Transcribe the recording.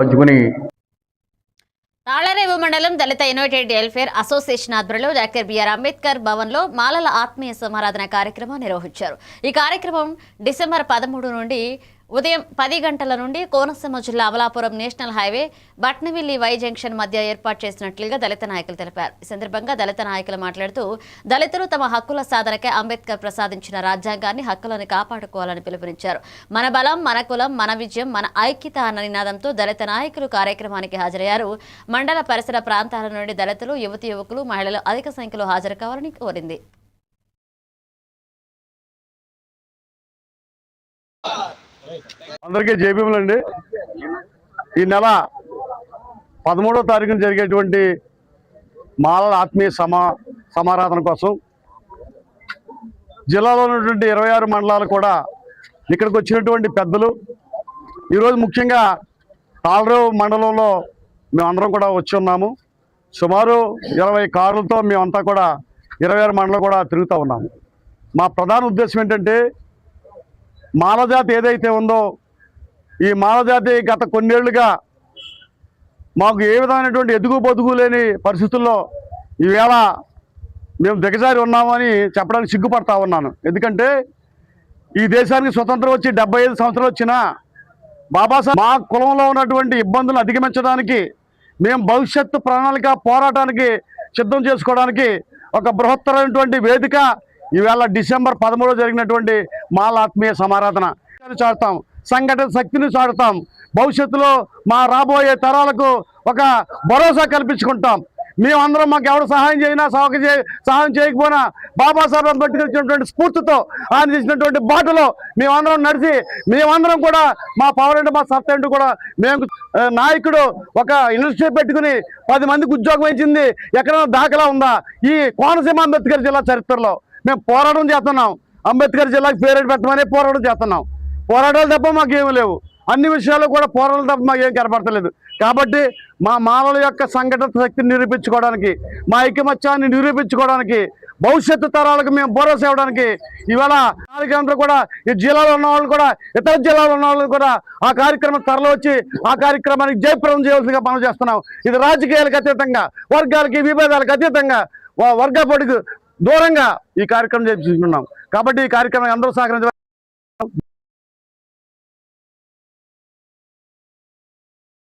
పంచుకుని తాళరేవు మండలం దళిత యునైటెడ్ వెల్ఫేర్ అసోసియేషన్ ఆధ్వర్యంలో డాక్టర్ బిఆర్ అంబేద్కర్ భవన్లో మాలల ఆత్మీయ సమారాధన కార్యక్రమం నిర్వహించారు. ఈ కార్యక్రమం డిసెంబర్ పదమూడు నుండి ఉదయం పది గంటల నుండి కోనసీమ జిల్లా Amalapuram national highway Bhatnavilli Y junction మధ్య ఏర్పాటు చేసినట్లుగా దళిత నాయకులు తెలిపారు. ఈ సందర్భంగా దళిత నాయకులు మాట్లాడుతూ దళితులు తమ హక్కుల సాధనకే అంబేద్కర్ ప్రసాదించిన రాజ్యాంగాన్ని హక్కులను కాపాడుకోవాలని పిలుపునిచ్చారు. మన బలం మన కులం మన విజయం మన ఐక్యత అన్న నినాదంతో దళిత నాయకులు కార్యక్రమానికి హాజరయ్యారు. మండల పరిసర ప్రాంతాల నుండి దళితులు యువతి యువకులు మహిళలు అధిక సంఖ్యలో హాజరు కావాలని కోరింది. అందరికీ జేబీములండి ఈ నెల పదమూడో తారీఖున జరిగేటువంటి మాలల ఆత్మీయ సమా సమారాధన కోసం జిల్లాలో ఉన్నటువంటి ఇరవై ఆరు మండలాలు కూడా ఇక్కడికి వచ్చినటువంటి పెద్దలు. ఈరోజు ముఖ్యంగా తాళరావు మండలంలో మేమందరం కూడా వచ్చి ఉన్నాము. సుమారు ఇరవై కార్లతో మేమంతా కూడా ఇరవై ఆరు మండలం కూడా తిరుగుతూ ఉన్నాము. మా ప్రధాన ఉద్దేశం ఏంటంటే మాలజాతి ఏదైతే ఉందో ఈ మాలజాతి గత కొన్నేళ్ళుగా మాకు ఏ విధమైనటువంటి ఎదుగు బతుకు లేని పరిస్థితుల్లో ఈవేళ మేము దిగజారి ఉన్నామని చెప్పడానికి సిగ్గుపడతా ఉన్నాను. ఎందుకంటే ఈ దేశానికి స్వతంత్రం వచ్చి డెబ్బై ఐదు సంవత్సరాలు వచ్చినా బాబాసాహెబ్ మా కులంలో ఉన్నటువంటి ఇబ్బందులు అధిగమించడానికి మేము భవిష్యత్తు ప్రణాళిక పోరాటానికి సిద్ధం చేసుకోవడానికి ఒక బృహత్తరమైనటువంటి వేదిక ఈవేళ డిసెంబర్ పదమూడో జరిగినటువంటి మాల ఆత్మీయ సమారాధన. చాడతాం సంఘటన శక్తిని చాటుతాం భవిష్యత్తులో మా రాబోయే తరాలకు ఒక భరోసా కల్పించుకుంటాం. మేమందరం మాకు ఎవరు సహాయం చేయినా సహక చే సహాయం చేయకపోయినా బాబాసాహెబ్ అంబేద్కర్ ఇచ్చినటువంటి స్ఫూర్తితో ఆయన చేసినటువంటి బాటలో మేమందరం నడిచి మేమందరం కూడా మా పవర్ మా సత్తా కూడా మేము నాయకుడు ఒక ఇండస్ట్రీ పెట్టుకుని పది మందికి ఉద్యోగం ఇచ్చింది ఎక్కడైనా దాఖలా ఉందా? ఈ కోనసీమ అంబేద్కర్ జిల్లా చరిత్రలో. మేము పోరాటం చేస్తున్నాం. అంబేద్కర్ జిల్లాకి పేరు పెట్టమని పోరాటం చేస్తున్నాం. పోరాటాలు తప్ప మాకేమీ లేవు. అన్ని విషయాల్లో కూడా పోరాటాలు తప్ప మాకేం కనపడతలేదు. కాబట్టి మా మానవుల యొక్క సంఘటన శక్తిని నిరూపించుకోవడానికి మా ఐకమత్యాన్ని నిరూపించుకోవడానికి భవిష్యత్తు తరాలకు మేము భరోసా ఇవ్వడానికి ఇవాళ కార్యక్రమంలో కూడా ఈ జిల్లాలో ఉన్న వాళ్ళు కూడా ఇతర జిల్లాలో ఉన్న వాళ్ళు కూడా ఆ కార్యక్రమం తరలి వచ్చి ఆ కార్యక్రమానికి జయప్రదం చేయవలసిందిగా మనం చేస్తున్నాం. ఇది రాజకీయాలకు అతీతంగా వర్గాలకి విభేదాలకు అతీతంగా వర్గ పొడికి దూరంగా ఈ కార్యక్రమం చేస్తున్నాం కాబట్టి ఈ కార్యక్రమం అందరూ సహకరించ